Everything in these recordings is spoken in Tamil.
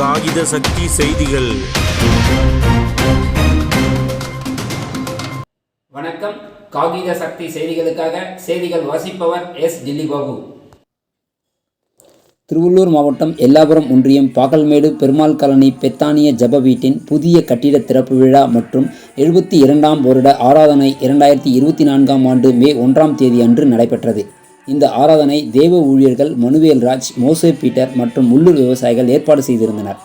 காகித சக்தி செய்திகள். வணக்கம். காகித சக்தி செய்திகளுக்காக செய்திகள் வாசிப்பவர் எஸ். டில்லி பாபு திருவள்ளூர் மாவட்டம் எல்லாபுரம் ஒன்றியம் பாகல்மேடு பெருமாள் காலனி பெத்தானிய ஜெப வீட்டின் புதிய கட்டிட திறப்பு விழா மற்றும் எழுபத்தி இரண்டாம் வருட ஆராதனை இரண்டாயிரத்தி இருபத்தி நான்காம் ஆண்டு மே ஒன்றாம் தேதி அன்று நடைபெற்றது. இந்த ஆராதனை தேவ ஊழியர்கள் மனுவேல்ராஜ் மோசே பீட்டர் மற்றும் உள்ளூர் விவசாயிகள் ஏற்பாடு செய்திருந்தனர்.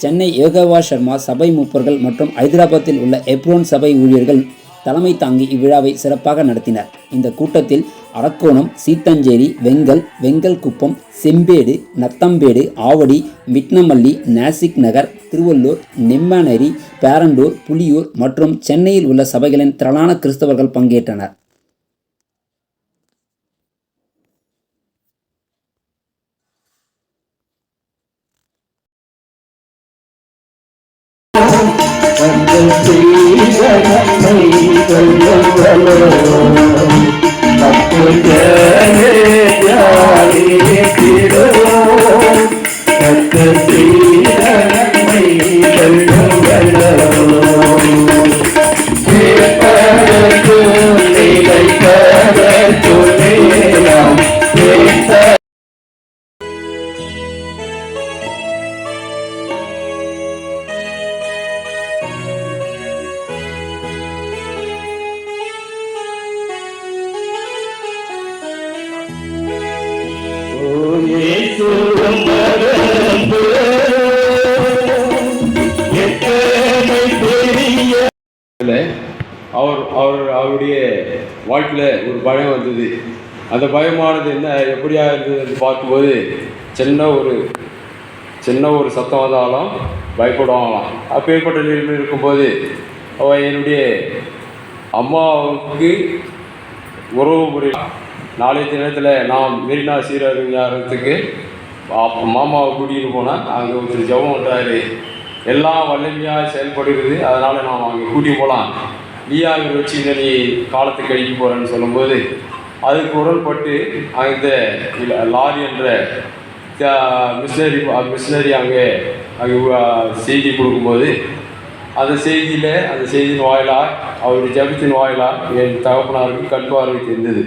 சென்னை யோகவா சர்மா சபை மூப்பர்கள் மற்றும் ஐதராபாத்தில் உள்ள எப்ரோன் சபை ஊழியர்கள் தலைமை தாங்கி இவ்விழாவை சிறப்பாக நடத்தினர். இந்த கூட்டத்தில் அரக்கோணம் சீத்தஞ்சேரி வெங்கல் வெங்கல் குப்பம் செம்பேடு நத்தம்பேடு ஆவடி மிட்னமல்லி நாசிக் நகர் திருவள்ளூர் நெம்மானேரி பேரண்டூர் புலியூர் மற்றும் சென்னையில் உள்ள சபைகளின் திரளான கிறிஸ்தவர்கள் பங்கேற்றனர். கண்கள் செய்த அவர் அவர் அவருடைய வாழ்க்கையில் ஒரு பயம் வந்தது. அந்த பயமானது என்ன எப்படியா இருந்தது பார்க்கும்போது சின்ன ஒரு சின்ன ஒரு சத்தம் வந்தாலும் பயப்படுவாங்களாம். அப்பேற்பட்ட நிலைமையில் இருக்கும்போது அவள் என்னுடைய அம்மாவுக்கு உறவு முறை. நாளைய தினத்தில் நாம் மெரினா சீரறிஞாரத்துக்கு மாமாவை கூட்டிகிட்டு போனால் அங்கே ஒருத்தர் ஜெபம் பண்ணுறாரு எல்லாம் வல்லமையாக செயல்படுகிறது. அதனால் நாம் அங்கே கூட்டி போகலாம் நீயா இங்கே வச்சு இந்த நீ காலத்தை கழிக்க போகிறேன்னு சொல்லும்போது அதுக்கு உடன்பட்டு அந்த லாரி என்ற மிஷினரி மிஷினரி அங்கே அங்கே செய்தி கொடுக்கும்போது அந்த செய்தியில் அந்த செய்தியின் வாயிலாக அவருடைய ஜபித்தின் வாயிலாக என் தகப்பனாருக்கு கண் பார்வை தெரிந்தது.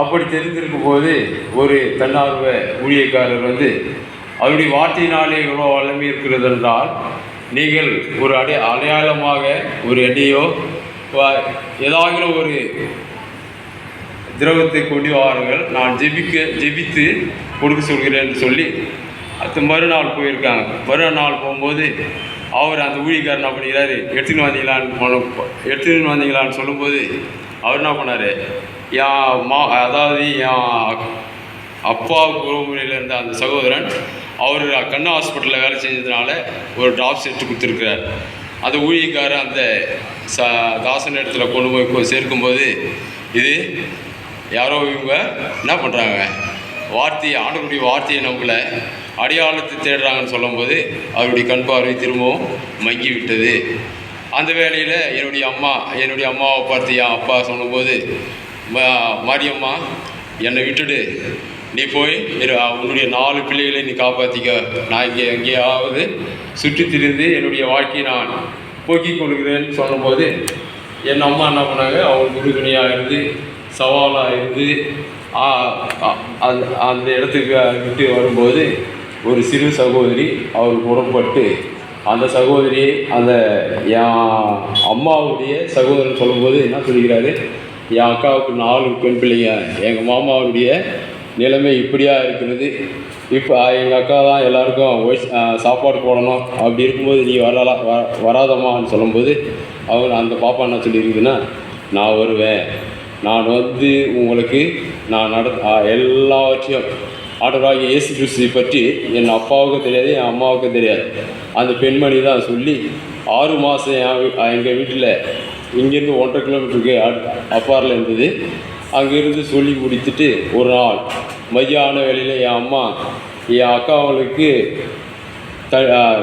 அப்படி தெரிந்திருக்கும் போது ஒரு தன்னார்வ ஊழியக்காரர் வந்து அவருடைய வார்த்தையினாலே இவ்வளோ வளமை இருக்கிறது என்றால் நீங்கள் ஒரு அடை அடையாளமாக ஒரு எண்ணையோ ஏதாவது ஒரு திரவத்தை கொண்டு வாருங்கள். நான் ஜெபிக்க ஜெபித்து கொடுக்க சொல்கிறேன் சொல்லி அடுத்த மறுநாள் போயிருக்காங்க. மறுநாள் போகும்போது அவர் அந்த ஊழிக்காரன் என்ன பண்ணிக்கிறாரு? எடுத்துன்னு வந்தீங்களான்னு எடுத்துன்னு வந்தீங்களான்னு சொல்லும்போது அவர் என்ன பண்ணார்? என் மா அதாவது என் அப்பாவுக்கு உறவுமுறையில் இருந்த அந்த சகோதரன் அவர் கண்ணா ஹாஸ்பிட்டலில் வேலை செஞ்சதுனால ஒரு ட்ராப்ஸ் எடுத்து கொடுத்துருக்கிறார். அந்த ஊழியக்காரர் அந்த ச தாசன் இடத்துல கொண்டு போய் சேர்க்கும்போது இது யாரோ இவங்க என்ன பண்ணுறாங்க வார்த்தையை ஆண்டவருடைய வார்த்தையை நம்பல. அடையாளத்தை தேடுறாங்கன்னு சொல்லும்போது அவருடைய கண் பார்வை திரும்பவும் மங்கி விட்டது அந்த வேலையில் என்னுடைய அம்மா என்னுடைய அம்மாவை பார்த்து என் அப்பா சொல்லும்போது மாரியம்மா என்னை விட்டுடு. நீ போய் உன்னுடைய நாலு பிள்ளைகளை நீ காப்பாற்றிக்க நான் இங்கே எங்கேயாவது சுற்றி திரிந்து என்னுடைய வாழ்க்கையை நான் போக்கிக் கொள்கிறேன்னு சொல்லும்போது என் அம்மா என்ன பண்ணாங்க? அவங்க உறுதுணையாக இருந்து சவாலாக இருந்து அந்த அந்த இடத்துக்கு விட்டு வரும்போது ஒரு சிறு சகோதரி அவருக்கு புறப்பட்டு அந்த சகோதரி அந்த என் அம்மாவுடைய சகோதரன் சொல்லும்போது என்ன சொல்கிறாரு என் அக்காவுக்கு நாலு பெண் பிள்ளைங்க. எங்கள் மாமாவுடைய நிலைமை இப்படியா இருக்கிறது. இப்போ எங்கள் அக்கா தான் எல்லாருக்கும் ஒய்ஸ் சாப்பாடு போடணும். அப்படி இருக்கும்போது நீ வரலா வ வராதம்மான்னு சொல்லும்போது அவங்க அந்த பாப்பா என்ன சொல்லியிருக்குதுன்னா நான் வருவேன். நான் வந்து உங்களுக்கு நான் நட எல்லாவற்றையும் ஆண்டவராகிய இயேசு கிறிஸ்து பற்றி என் அப்பாவுக்கும் தெரியாது என் அம்மாவுக்கும் தெரியாது. அந்த பெண்மணி தான் சொல்லி ஆறு மாதம் என் எங்கள் வீட்டில் இங்கேருந்து ஒன்றரை கிலோமீட்டருக்கு அப்பாரில் இருந்தது. அங்கேருந்து சொல்லி முடித்துட்டு ஒரு நாள் மதியான வேலையில் என் அம்மா என் அக்கா த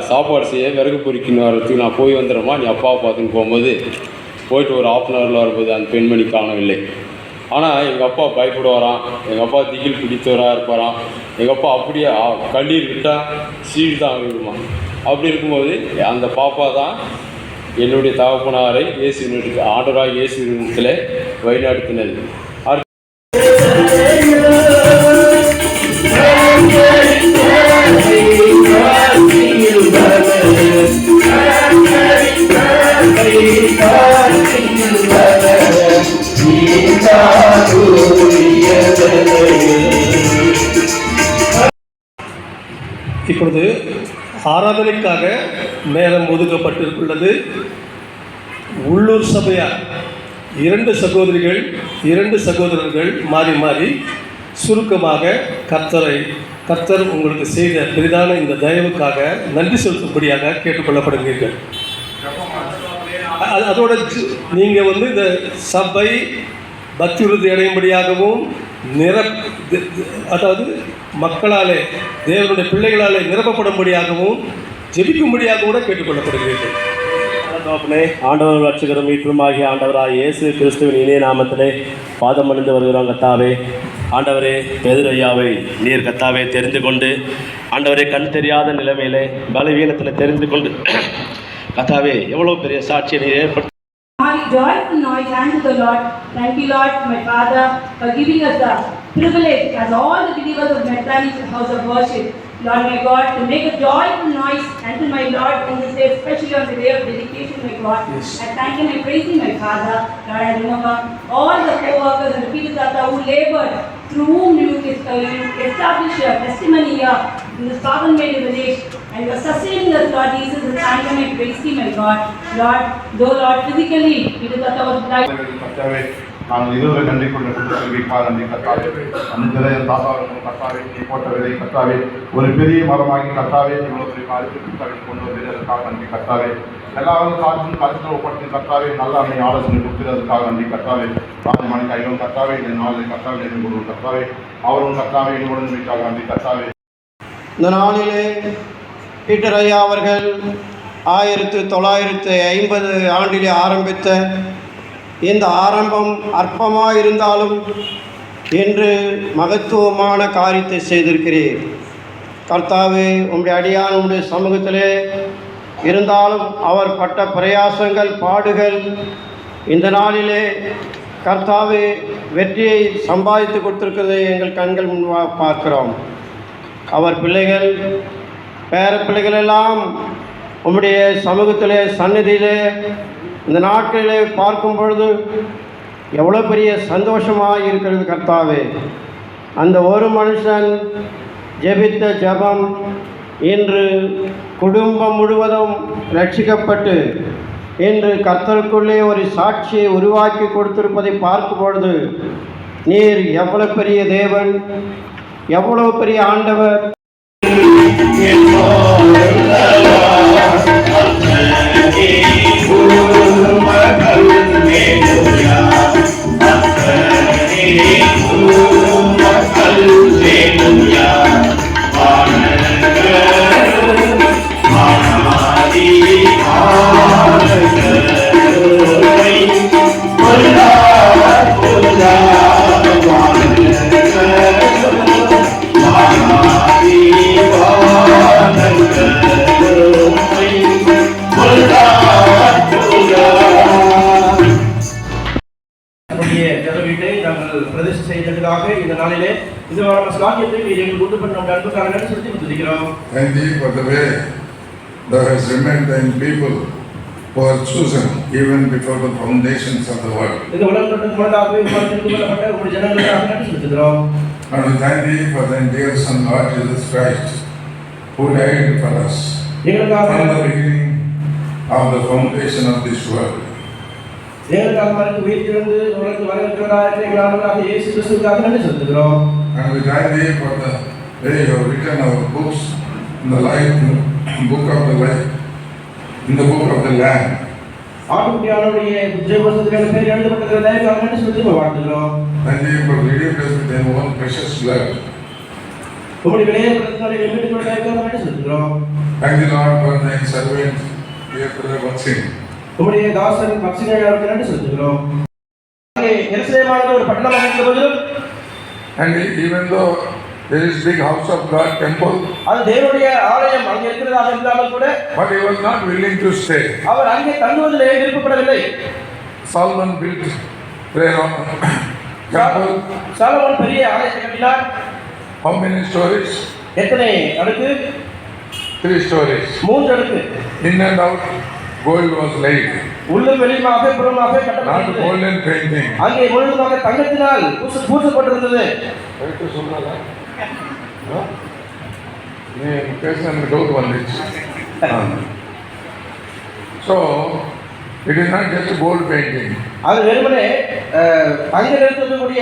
சாப்பாடு செய்ய விறகு பொறிக்கணும் வர்றதுக்கு நான் போய் வந்துடுறேம்மா நீ அப்பாவை பார்த்துன்னு போகும்போது போயிட்டு ஒரு ஆஃப் அன் ஹவரில் வரும்போது அந்த பெண்மணி காணவில்லை. ஆனால் எங்கள் அப்பா பயப்பட வரான். எங்கள் அப்பா திகில் பிடித்தவராக இருப்பாரான் எங்கள் அப்பா அப்படியே கண்ணீர் விட்டால் சீழ் தான் விடுமா அப்படி இருக்கும்போது அந்த பாப்பா தான் என்னுடைய தகப்பனாரை இயேசு ஆண்டராக இயேசு இடத்துல வழிநடத்தினது Thank you. ஆராதனைக்காக நேரம் ஒதுக்கப்பட்டிருக்குள்ளது உள்ளூர் சபையார் இரண்டு சகோதரிகள் இரண்டு சகோதரர்கள் மாறி மாறி சுருக்கமாக கர்த்தரை கர்த்தர் உங்களுக்கு செய்த பெரிதான இந்த தயவுக்காக நன்றி செலுத்தும்படியாக கேட்டுக்கொள்ளப்படுகிறீர்கள். அது- அதோட நீங்கள் வந்து இந்த சபை பக்தி விருத்தி அடையும்படியாகவும் நிர தி- தி- அதாவது மக்களாலே தேவனுடைய பிள்ளைகளாலே நிரப்பப்படும்படியாகவும் ஜெபிக்கும்படியாக கூட கேட்டுக்கொள்ளப்படுகிறீர்கள். தகப்பனே ஆண்டவர் ரட்சகரும் மீட்புமாகிய ஆண்டவராய் இயேசு கிறிஸ்துவின் இணைய நாமத்திலே பாதம் அணிந்து வருகிறோம் கத்தாவே. ஆண்டவரே பேதுரு ஐயாவை நீர் கத்தாவே தெரிந்து கொண்டு ஆண்டவரே கண் தெரியாத நிலைமையிலே பலவீனத்தில் தெரிந்து கொண்டு கத்தாவே எவ்வளோ பெரிய சாட்சியை நீர் ஏற்படுத்தி My joyful noise unto the Lord. Thank you, Lord, my Father, for giving us the privilege as all the believers of Bethany's house of worship. Lord, my God, to make a joyful noise unto my Lord in this day, especially on the day of dedication, my God. I thank and I praise you, my Father. Lord, I remember all the co-workers and the people that who labored through whom you uh, you established your testimony here in this Father made village and you are sustaining us, Lord Jesus, and thank and praise you, my God. Lord, though Lord physically, it is that our life. நாங்கள் இருவரை நன்றி கொண்ட குற்றவிப்பா நன்றி கத்தாவே அந்த விதைய தாத்தாவிற்கும் கர்த்தாவே நீ போட்ட விதை கத்தாவே ஒரு பெரிய மரமாகி கத்தாவே இவ்வளோ பெரிய மரத்தை கொண்டு வருவதற்காக நன்றி கத்தாவே. எல்லாரும் காற்றும் கருத்தில் ஒப்படைத்து கத்தாவே நல்ல அன்னை ஆலோசனை கொடுக்கிறதுக்காக நன்றி கத்தாவே. ராஜமணி கைகளும் கத்தாவே இந்த நாளில் கத்தாவே நினைவு கத்தாவே. அவரும் கத்தாவே என்னுடன் வைக்காக நன்றி கத்தாவே. இந்த நாளிலே பீட்டர் ஐயா அவர்கள் ஆயிரத்து தொள்ளாயிரத்து ஐம்பது ஆண்டிலே ஆரம்பித்த இந்த ஆரம்பம் அற்பமாக இருந்தாலும் என்று மகத்துவமான காரியத்தை செய்திருக்கிறீர். கர்த்தாவே உம்முடைய அடியான் உம்முடைய சமூகத்திலே இருந்தாலும் அவர் பட்ட பிரயாசங்கள் பாடுகள் இந்த நாளிலே கர்த்தாவே வெற்றியை சம்பாதித்து கொடுத்திருக்கிறதை எங்கள் கண்கள் முன்பாக பார்க்கிறோம். அவர் பிள்ளைகள் பேர பிள்ளைகள் எல்லாம் உம்முடைய சமூகத்திலே சன்னதியிலே இந்த நாட்களிலே பார்க்கும் பொழுது எவ்வளோ பெரிய சந்தோஷமாக இருக்கிறது கர்த்தாவே அந்த ஒரு மனுஷன் ஜெபித்த ஜெபம் இன்று குடும்பம் முழுவதும் ரட்சிக்கப்பட்டு இன்று கர்த்தருக்குள்ளே ஒரு சாட்சியை உருவாக்கி கொடுத்திருப்பதை பார்க்கும் பொழுது நீர் எவ்வளோ பெரிய தேவன் எவ்வளோ பெரிய ஆண்டவர் Yeah. இந்த வாரம் ஸ்லாக்கியத்தை நீர் எங்களுக்கு உண்டு பண்ண உங்கள் அன்புக்காக நன்றி செலுத்தி கொடுத்திருக்கிறோம் Thank thee for the way thou hast remained thine people who are chosen even before the foundations of the world. இந்த உலகத்திற்கு முன்னதாகவே உங்கள் தெரிந்து கொள்ளப்பட்ட உங்கள் ஜனங்களுக்காக நன்றி செலுத்துகிறோம் And we thank thee for thy dear Son, Lord Jesus Christ, who died for us எங்களுக்காக from the beginning of the foundation of this world. எங்களுக்காக மறைத்து உயிர்த்திருந்து உலகத்தில் வரவிருக்கிறவராக எங்கள் ஆண்டவராக இயேசு கிறிஸ்துவுக்காக நன்றி செலுத்துகிறோம் And we thank thee for the way you have written our books in the life, book of the life, in the book of the Lamb. ஆட்டுக்குட்டியானுடைய ஜெயவசத்துக்கான பேர் எழுதப்பட்டிருக்கிறதாக நன்றி செலுத்தி வாழ்த்துகிறோம் thee for redeemed us with thy own precious blood. உங்களுடைய விளையாட்டுத்தினாலே மீட்டுக் கொண்டதாக நன்றி செலுத்துகிறோம் Thank thee, Lord, for thy servant, dear brother Vatsing. உங்களுடைய தாசன் பக்சினையாருக்கு நன்றி செலுத்துகிறோம் எருசலேமானது ஒரு பட்டணமாக இருந்த போதிலும் And even though There is big house of God temple, அது தேவனுடைய ஆலயம் அங்கே இருக்கிறதாக இருந்தாலும் கூட but he was not willing to stay. அவர் அங்கே தங்குவதிலே விருப்பப்படவில்லை Solomon built prayer temple. Solomon பெரிய ஆலயத்தை கட்டினார் How many stories? எத்தனை அடுக்கு Three stories. மூன்று அடுக்கு In and out, gold was laid. உள்ளும் வெளியுமாக புறமாக கட்டப்பட்டது golden painting. அங்கே முழுவதுமாக தங்கத்தினால் பூச பூசப்பட்டிருந்தது கரெக்டாக சொன்னாரா? ஆ? நீ பேசுன டவுட் வந்துச்சு so it is not just gold painting அது வெறுமனே அங்கே இருக்கக்கூடிய